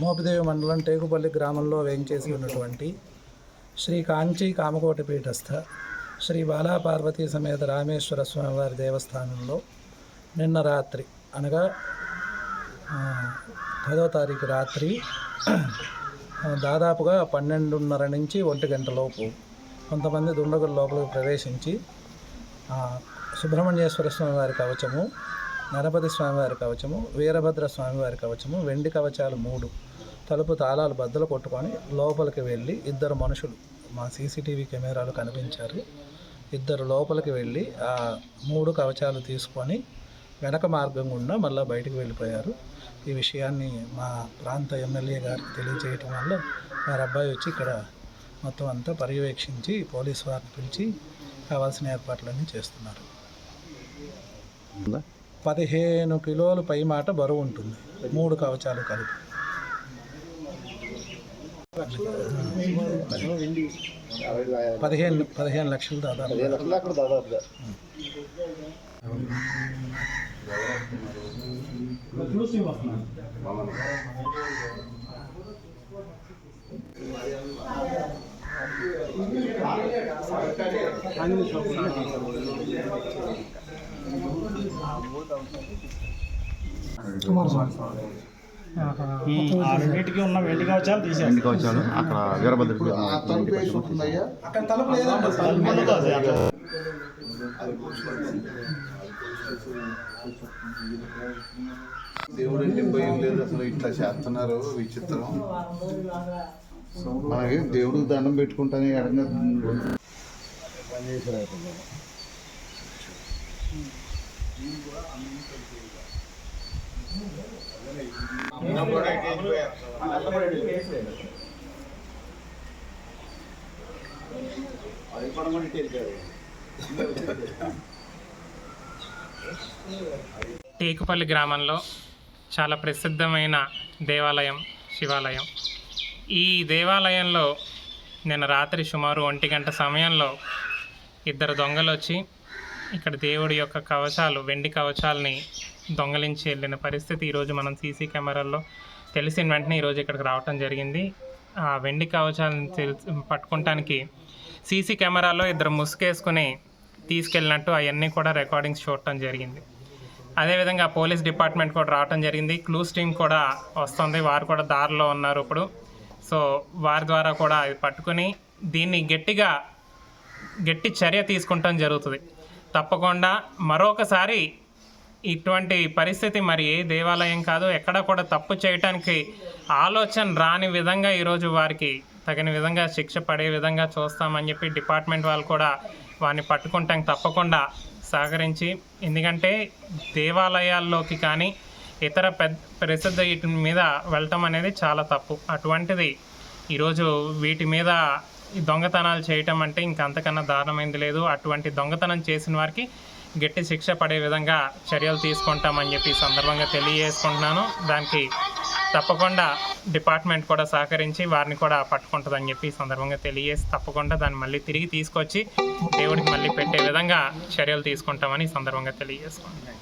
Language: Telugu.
మోపిదేవి మండలం టేకుపల్లి గ్రామంలో వేయించేసి ఉన్నటువంటి శ్రీ కాంచీ కామకోటి పీఠస్థ శ్రీ బాలాపార్వతీ సమేత రామేశ్వర స్వామివారి దేవస్థానంలో నిన్న రాత్రి అనగా పదో తారీఖు రాత్రి దాదాపుగా పన్నెండున్నర నుంచి ఒంటి గంట లోపు కొంతమంది దుండగుల లోపలికి ప్రవేశించి సుబ్రహ్మణ్యేశ్వర స్వామి వారి కవచము నరపతి స్వామివారి కవచము వీరభద్ర స్వామివారి కవచము వెండి కవచాలు మూడు. తలుపు తాళాలు బద్దలు కొట్టుకొని లోపలికి వెళ్ళి ఇద్దరు మనుషులు మా సీసీటీవీ కెమెరాలు కనిపించారు. ఇద్దరు లోపలికి వెళ్ళి ఆ మూడు కవచాలు తీసుకొని వెనక మార్గం గుండా మళ్ళీ బయటికి వెళ్ళిపోయారు. ఈ విషయాన్ని మా ప్రాంత ఎమ్మెల్యే గారికి తెలియజేయటం వల్ల వారి అబ్బాయి వచ్చి ఇక్కడ మొత్తం అంతా పర్యవేక్షించి పోలీసు వారిని పిలిచి కావాల్సిన ఏర్పాట్లన్నీ చేస్తున్నారు. పదిహేను కిలోలు పై మాట బరువు ఉంటుంది. మూడు కవచాలు కలిపి. పదిహేను పదిహేను లక్షలు దాదాపు ఆ రెండింటికి ఉన్న వెండి కవచాలు ఇంటికి వచ్చాను అక్కడ వీరభద్రుడు అక్కడ తలుపు లేదండి. దేవుడు అంటే భయం లేదు అసలు ఇట్లా చేస్తున్నారు విచిత్రం. మనకి దేవుడికి దండం పెట్టుకుంటానే ఎడంగా టేకుపల్లి గ్రామంలో చాలా ప్రసిద్ధమైన దేవాలయం శివాలయం. ఈ దేవాలయంలో నిన్న రాత్రి సుమారు ఒంటి గంట సమయంలో ఇద్దరు దొంగలు వచ్చి ఇక్కడ దేవుడి యొక్క కవచాలు వెండి కవచాలని దొంగలించి వెళ్ళిన పరిస్థితి ఈరోజు మనం సీసీ కెమెరాల్లో తెలిసిన వెంటనే ఈరోజు ఇక్కడికి రావటం జరిగింది. ఆ వెండి కవచాలను తెలిసి పట్టుకోవటానికి సీసీ కెమెరాలో ఇద్దరు ముసుగేసుకుని తీసుకెళ్ళినట్టు అవన్నీ కూడా రికార్డింగ్స్ చూడటం జరిగింది. అదేవిధంగా పోలీస్ డిపార్ట్మెంట్ కూడా రావటం జరిగింది. క్లూస్ టీం కూడా వస్తుంది. వారు కూడా దారిలో ఉన్నారు ఇప్పుడు. సో వారి ద్వారా కూడా ఇది పట్టుకుని దీన్ని గట్టిగా గట్టి చర్య తీసుకుంటాం జరుగుతుంది. తప్పకుండా మరొకసారి ఇటువంటి పరిస్థితి మరి ఏ దేవాలయం కాదు ఎక్కడ కూడా తప్పు చేయటానికి ఆలోచన రాని విధంగా ఈరోజు వారికి తగిన విధంగా శిక్ష పడే విధంగా చూస్తామని చెప్పి డిపార్ట్మెంట్ వాళ్ళు కూడా వారిని పట్టుకుంటాం తప్పకుండా సహకరించి. ఎందుకంటే దేవాలయాల్లోకి కానీ ఇతర పెద్ద ప్రసిద్ధ వీటి మీద వెళ్ళటం అనేది చాలా తప్పు. అటువంటిది ఈరోజు వీటి మీద ఈ దొంగతనాలు చేయటం అంటే ఇంక అంతకన్నా దారుణమైంది లేదు. అటువంటి దొంగతనం చేసిన వారికి గట్టి శిక్ష పడే విధంగా చర్యలు తీసుకుంటామని చెప్పి సందర్భంగా తెలియజేసుకుంటున్నాను. దానికి తప్పకుండా డిపార్ట్మెంట్ కూడా సహకరించి వారిని కూడా పట్టుకుంటుందని చెప్పి సందర్భంగా తెలియజేసి తప్పకుండా దాన్ని మళ్ళీ తిరిగి తీసుకొచ్చి దేవుడికి మళ్ళీ పెట్టే విధంగా చర్యలు తీసుకుంటామని సందర్భంగా తెలియజేసుకుంటున్నాను.